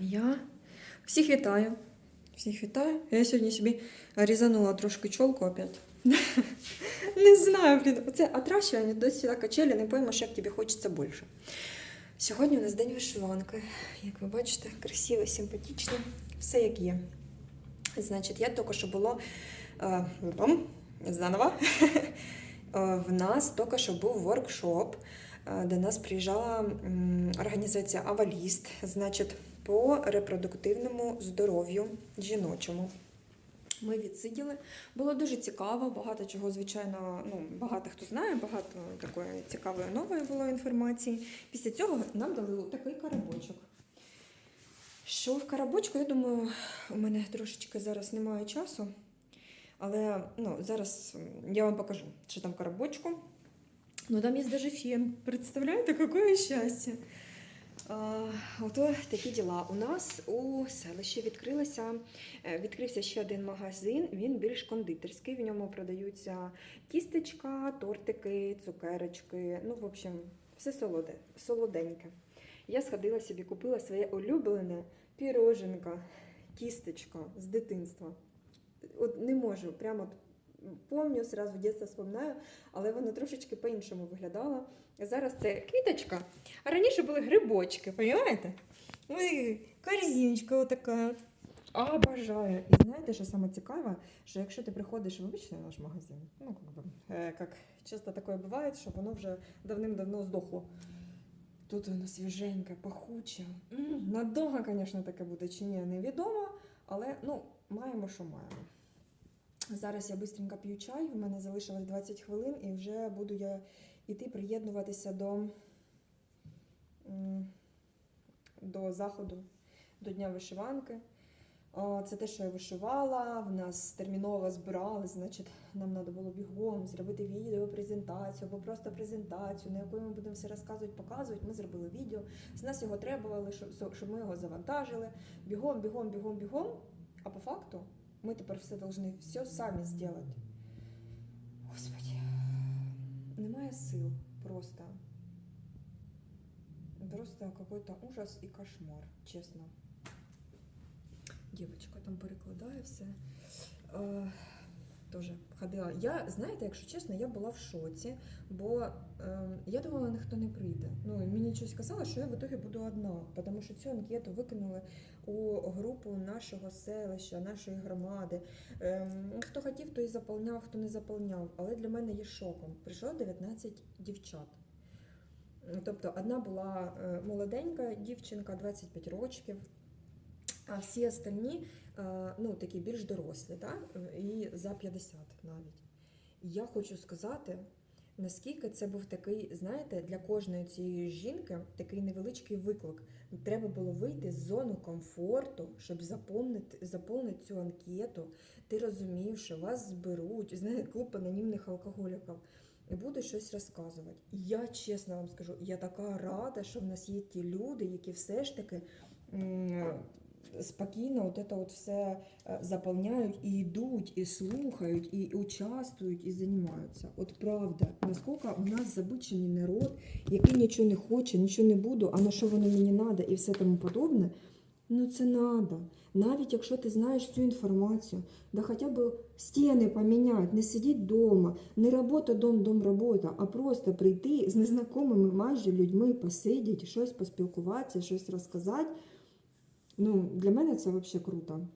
Я всіх вітаю. Всіх вітаю. Я сьогодні собі різанула трошки чолку опять. Не знаю, блін. Оце отращування до сюди качелі, не поймеш, як тобі хочеться більше. Сьогодні у нас день вишиванки. Як ви бачите, красиво, симпатично, все як є. Значить, я тільки що було е, заново. Е, В нас тільки що був воркшоп, е, де нас приїжджала організація Аваліст, значить, по репродуктивному здоров'ю жіночому. Ми відсиділи. Було дуже цікаво, багато чого, звичайно, ну, багато хто знає, багато такої цікавої нової було інформації. Після цього нам дали такий коробочок. Що в коробочку, я думаю, у мене трошечки зараз немає часу. Але ну, зараз я вам покажу, що там в коробочку. Ну, там є даже фен. Представляєте, какое щастя. А, ото такі діла. У нас у селищі відкрилося, е, відкрився ще один магазин, він більш кондитерський. В ньому продаються тістечка, тортики, цукерочки. Ну, в общем, все солоде, солоденьке. Я сходила собі, купила своє улюблене піроженка, тістечко з дитинства. От не можу, прямо помню, сразу в дитинство вспоминаю, але воно трошечки по-іншому виглядало. Зараз це квіточка, а раніше були грибочки, розумієте? Ой, корзиночка отака. Обожаю. І знаєте, що саме цікаве, що якщо ти приходиш в обичний наш магазин, ну, как бы, е, як часто таке буває, що воно вже давним-давно здохло. Тут воно свіженьке, пахуче. Надовго, звісно, таке буде чи ні, невідомо, але ну, маємо, що маємо. Зараз я швидко п'ю чай, у мене залишилось 20 хвилин, і вже буду я йти приєднуватися до, до заходу, до Дня вишиванки. Це те, що я вишивала, в нас терміново збирали, значить, нам треба було бігом зробити відео, презентацію або просто презентацію, на якої ми будемо все розказувати, показувати. Ми зробили відео. З нас його требували, щоб, ми його завантажили. Бігом, бігом, бігом, бігом. А по факту ми тепер все повинні все самі зробити. Господи, немає сил просто. Просто какой-то ужас і кошмар, чесно. Дівчинка там перекладає все. Е, Тоже ходила. Я, знаєте, якщо чесно, я була в шоці, бо е, я думала, ніхто не прийде. Ну, мені щось казали, що я в итоге буду одна, тому що цю анкету викинули у групу нашого селища, нашої громади. Ем, хто хотів, той заповняв, хто не заповняв. Але для мене є шоком. Прийшло 19 дівчат. Тобто одна була е, молоденька дівчинка, 25 років, а всі остальні е, ну, такі більш дорослі, так? і за 50 навіть. І я хочу сказати, наскільки це був такий, знаєте, для кожної цієї жінки такий невеличкий виклик. Треба було вийти з зони комфорту, щоб заповнити, заповнити цю анкету. Ти розумів, що вас зберуть, знаєте, клуб анонімних алкоголіків. І буду щось розказувати. Я чесно вам скажу, я така рада, що в нас є ті люди, які все ж таки спокійно от це от все е, заповняють і йдуть, і слухають, і участвують, і займаються. От правда, наскільки у нас забичений народ, який нічого не хоче, нічого не буду, а на що воно мені треба і все тому подобне. Ну це надо. Навіть якщо ти знаєш цю інформацію, да хоча б стіни поміняти, не сидіти вдома, не робота, дом, дом, робота, а просто прийти з незнайомими майже людьми, посидіти, щось поспілкуватися, щось розказати. Ну, для мене це взагалі круто.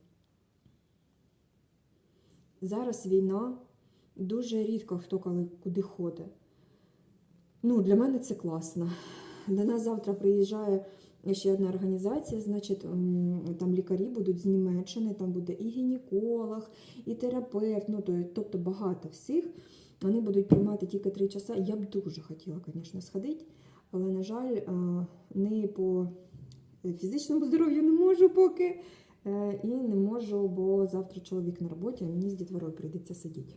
Зараз війна, дуже рідко хто коли куди ходить. Ну, для мене це класно. До нас завтра приїжджає ще одна організація, значить, там лікарі будуть з Німеччини, там буде і гінеколог, і терапевт, ну, тобто багато всіх. Вони будуть приймати тільки три часа. Я б дуже хотіла, звісно, сходити, але, на жаль, е, не по фізичному здоров'ю не можу поки. е, І не можу, бо завтра чоловік на роботі, а мені з дітворою прийдеться сидіти.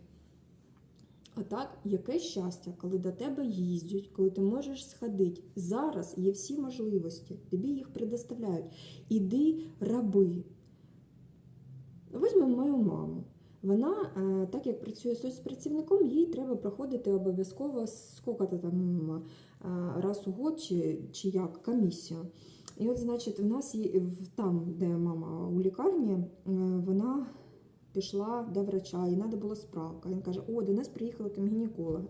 А так, яке щастя, коли до тебе їздять, коли ти можеш сходити. Зараз є всі можливості, тобі їх предоставляють. Іди раби. Візьмемо мою маму. Вона, е, так як працює соцпрацівником, їй треба проходити обов'язково скільки там е, раз у год чи, чи як комісію. І от, значить, в нас є там, де мама у лікарні, е, вона пішла до врача, їй треба була справка. Він каже: О, до нас приїхали там гінекологи.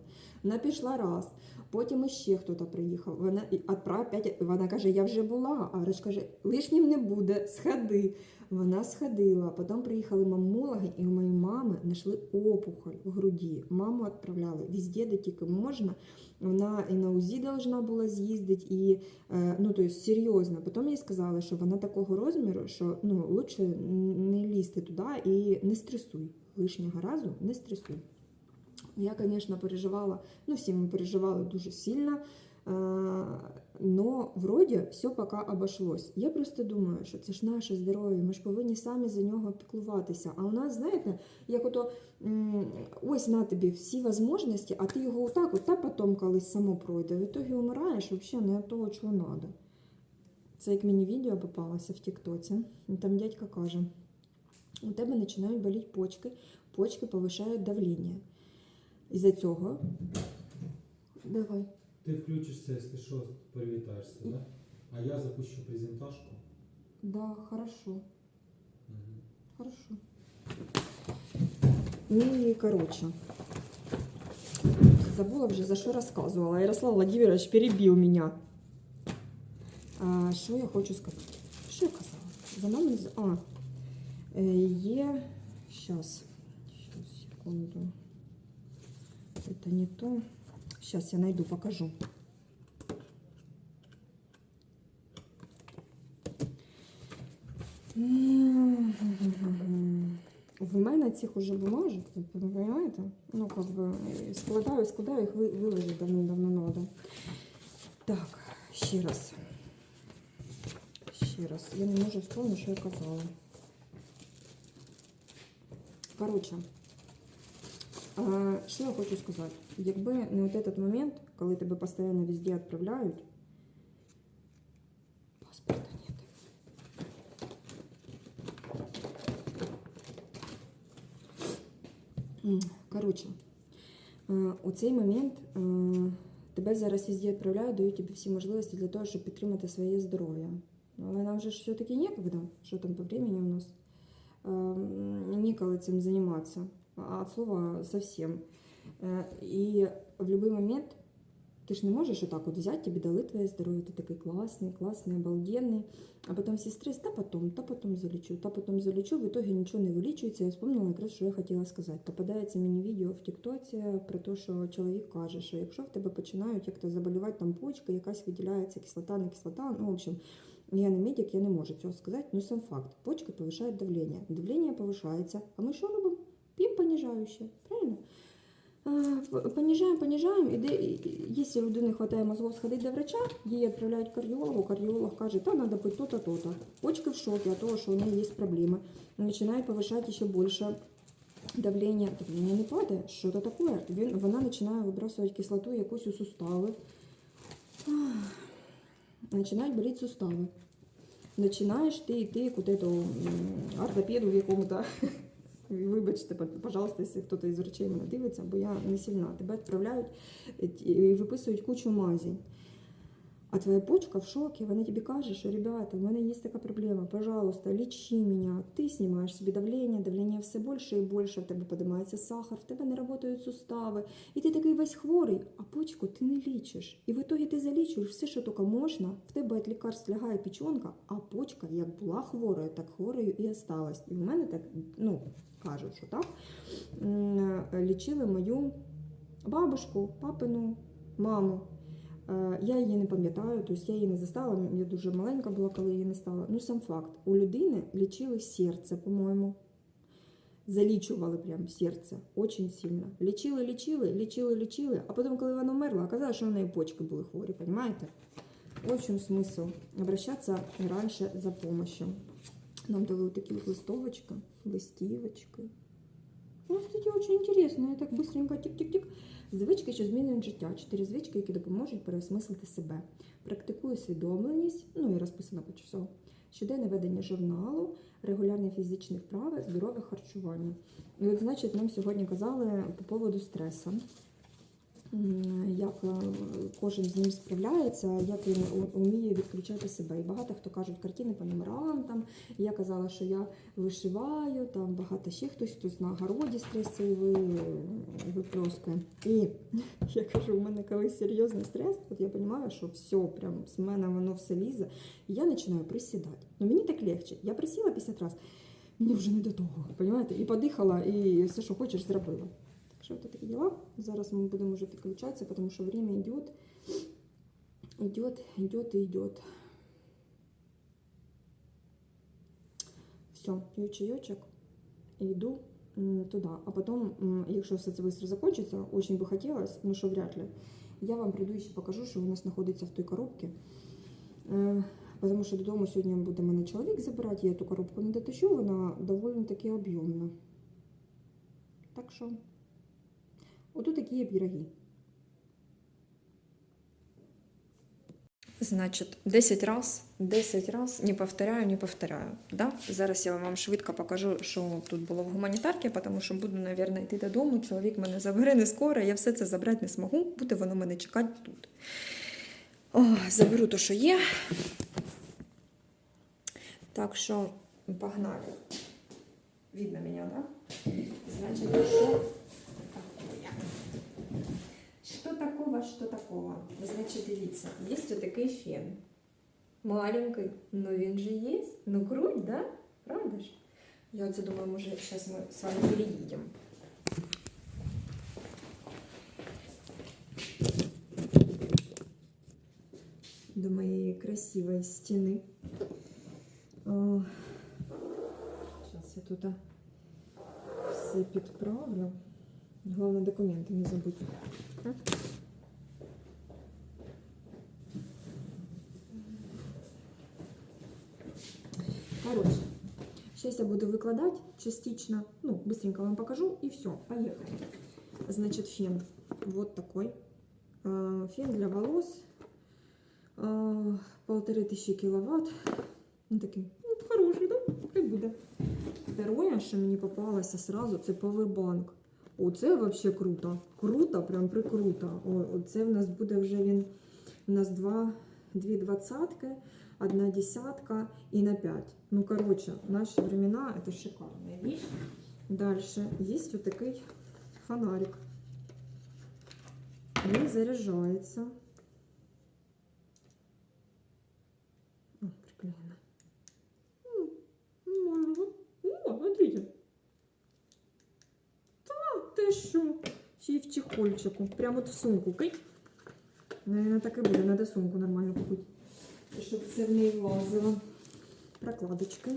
Вона пішла раз, потім іще хтось приїхав. Вона відправ. Вона каже, я вже була. А врач каже, лишнім не буде, сходи. Вона сходила. Потім приїхали мамологи, і у моєї мами знайшли опухоль в груді. Маму відправляли везде, де тільки можна. Вона і на УЗІ должна була з'їздити, і е, ну тобто серйозно. Потім їй сказали, що вона такого розміру, що ну лучше не лізти туди і не стресуй. Лишнього разу не стресуй. Я, звісно, переживала, ну всі ми переживали дуже сильно. Но вроді все поки обошлось. Я просто думаю, що це ж наше здоров'я, ми ж повинні самі за нього піклуватися. А у нас, знаєте, як ото ось на тобі всі можливості, а ти його отак, от, та потім колись само пройде. В ітогі умираєш взагалі не того, чого треба. Це як мені відео попалося в Тіктоці. Там дядька каже: у тебе починають боліти почки, почки повишають давлення. Із-за цього. Давай. Ти включишся, якщо що, привітаєшся, да? А я запущу презентажку. Да, хорошо. Мгм. Хорошо. Ну и короче. Забула вже за що розказувала. Ярослав Владимирович перебив мене. А, що я хочу сказати? Що я казала? За нами. з- А, е, є. Сейчас. Сейчас, секунду. Это не то. Сейчас я найду, покажу. В мене цих уже бумажок, ви розумієте? Ну, как бы, е, складаю, складаю, їх ви- виложити давно-давно надо. Так, ще раз. Ще раз. Я не можу вспомнити, що я казала. Коротше, а, що я хочу сказати? Якби не от этот момент, коли тебе постійно везде відправляють, паспорта нет. Коротше, у цей момент тебе зараз везде відправляють, дають тобі всі можливості для того, щоб підтримати своє здоров'я. Але нам же ж все-таки некогда, що там по времени у нас. Ніколи цим займатися. От слова совсем. Е, І в будь-який момент ти ж не можеш отак от взяти, тобі дали твоє здоров'я, ти такий класний, класний, обалденний. А потім всі стрес, та потім, та потім залічу, та потім залічу, в итоге нічого не вилічується. Я вспомнила якраз, що я хотіла сказати. Попадається мені відео в Тіктоці про те, що чоловік каже, що якщо в тебе починають як-то заболівати там почки, якась виділяється кислота, не кислота, ну, в общем, я не медик, я не можу цього сказати, но сам факт. Почки повишають давлення. Давлення повишається, а ми що робимо? П'ємо понижаюче, правильно? Понижаем, понижаем, і де, і- людини вистачає мозгов сходити до врача, її відправляють кардіологу, кардіолог каже, та треба пити то-то, то-то. Почки в шокі від того, що у неї є проблеми. Починає повишати ще більше давлення. Давлення не падає, що це таке? Він, вона починає вибрасувати кислоту якусь у сустави. Починають боліти сустави. Починаєш ти йти к вот этому ортопеду в якому-то Вибачте, пожалуйста, якщо хтось із врачей мене дивиться, бо я не сильна. Тебе відправляють е, і виписують кучу мазей. А твоя почка в шоке, вона тобі каже, що ребята, в мене є така проблема, пожалуйста, лічи мене. Ти знімаєш собі давлення, давлення все більше і більше, в тебе піднімається сахар, в тебе не працюють сустави, і ти такий весь хворий, а почку ти не лічиш. І в ітогі ти залічуєш все, що тільки можна, в тебе від лікарств лягає печонка, а почка як була хворою, так хворою і осталась. І в мене так, ну, кажуть, що так, лічили мою бабушку, папину, маму. Е, Я її не пам'ятаю, тобто я її не застала, я дуже маленька була, коли її не стала. Ну, сам факт, у людини лічили серце, по-моєму. Залічували прям серце очень сильно. Лічили, лічили, лічили, лічили, а потім, коли вона вмерла, оказалось, що в неї почки були хворі, понимаете? В общем, смисл обращаться раніше за помощью. Нам дали вот такие вот листовочка, листівочки. Ну, кстати, очень интересно. Я так быстренько тик-тик-тик. Звички, що змінюють життя. Чотири звички, які допоможуть переосмислити себе. Практикую свідомленість, ну і розписано кучу всього. Щоденне ведення журналу, регулярні фізичні вправи, здорове харчування. І от, значить, нам сьогодні казали по поводу стресу. М, як е, кожен з ним справляється, як він вміє відключати себе. І багато хто кажуть картини по номерам. Там я казала, що я вишиваю, там багато ще хтось хтось на городі стреси ви, випльоскує. І я кажу, у мене коли серйозний стрес, от я розумію, що все, прям з мене воно все лізе. І я починаю присідати. Ну мені так легче. Я присіла 50 разів, мені вже не до того. Понимаєте? І подихала, і все, що хочеш, зробила. Що це такі діла. Зараз ми будемо вже підключатися, тому що время йде, йде, йде і йде. Все, п'ю чайочок і йду туди. А потім, якщо все це швидко закінчиться, очень би хотілося, ну що вряд ли, я вам прийду і ще покажу, що у нас знаходиться в той коробці. Е, Тому що додому сьогодні буде мене чоловік забирати, я ту коробку не дотащу, вона доволі таки об'ємна. Так що, отут такі є пироги. Значить, 10 раз, 10 раз, не повторяю, не повторяю. Да? Зараз я вам швидко покажу, що тут було в гуманітарці, тому що буду, мабуть, йти додому. Чоловік мене забере не скоро, я все це забрати не змогу, буде воно мене чекати тут. О, заберу те, що є. Так що погнали. Видно мене, да? Значить, що такое? Що такого, що такого? Значить, дивіться, є ось такий фен. Маленький, ну він же є. Ну круть, да? Правда ж? Я оце думаю, може, зараз ми з вами переїдемо. До моєї красивої стіни. Зараз я тут все підправлю. Головне документи не забудь. Короче, сейчас я буду выкладать частично, ну, быстренько вам покажу, и все, поехали. Значит, фен вот такой. Э, Фен для волос. Э, Полторы тысячи киловатт. Ну, такий, ну, хороший, да? Хай буде. Второе, що мені попалося сразу, це повербанк. Оце вообще круто. Круто, прям прикруто. О, Оце в нас буде вже він. У нас два, дві двадцятки, одна десятка і на п'ять. Ну, короче, в наші времена это шикарна. Дальше есть вот такой фонарик. Він заряджається. Ще й в чехольчику. Прямо от в сумку. Кить. Наверное, так і буде. Надо сумку нормально купити. Щоб це в неї влазило. Прокладочки.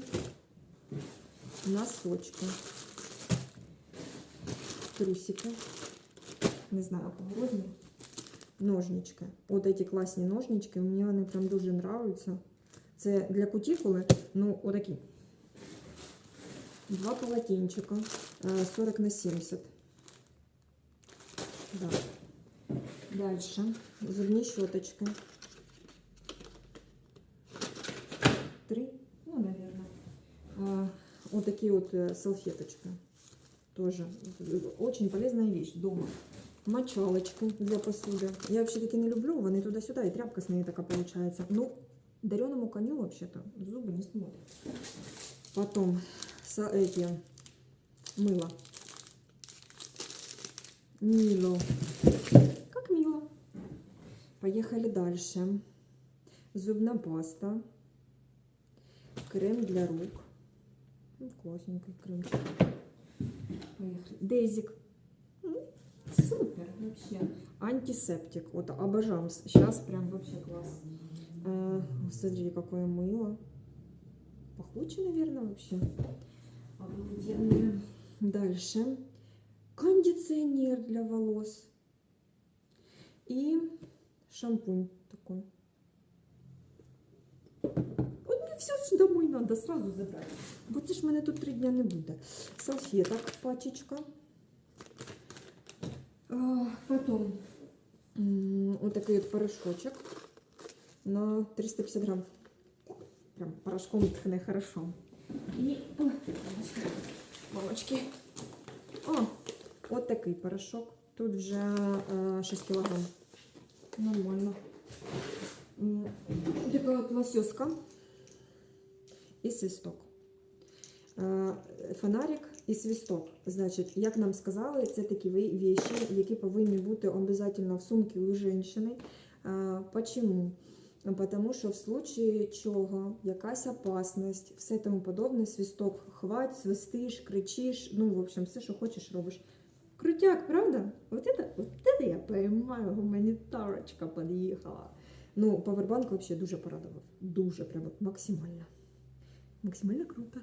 Носочки. Трусики. Не знаю, по розміру. Ножнички. От эти класні ножнички. Мені вони прям дуже нравляться. Це для кутікули, ну, отакі. Два полотенчика. э, 40 на 70. Да. Дальше. Зубные щеточки. Три, ну, наверное. А, вот такие вот э, салфеточки. Тоже очень полезная вещь дома. Мочалочка для посуды. Я вообще таки не люблю, вони туда-сюда, и тряпка с ней такая получается. Ну, дареному коню вообще-то зубы не смотрят. Потом эти мыло. Мило. Как мило. Поехали дальше. Зубная паста. Крем для рук. Ну, классненький кремчик. Поехали. Дезик. Ну, Супер вообще. Антисептик. Вот обожаю. Сейчас прям вообще класс. Э, смотри, какое мыло. Пахуче, наверное, вообще. Обалденное. Дальше. Кондиционер для волос. И шампунь такой. От мені все домой надо сразу забрати. Бо це ж мене тут три дня не буде. Салфеток пачечка. А, потом вот такой вот порошочек на 350 грамм. Прям порошком тхне хорошо. И ой, мамочки. О, вот такий порошок Тут вже е, 6 кілограм. Нормально. М, Така от лосьоска і свисток. Е, Фонарик і свисток. Значить, як нам сказали, це такі вещи, які повинні бути обов'язково в сумці у жінки. Е, Почему? Потому що в случае чого якась опасність, все тому подобне, свисток хвать, свистиш, кричиш, ну, в общем, все, що хочеш, робиш. Крутяк, правда? Вот это, вот это я понимаю, гуманітарочка під'їхала. Ну, Powerbank взагалі дуже порадував. Дуже прям максимально. Максимально круто.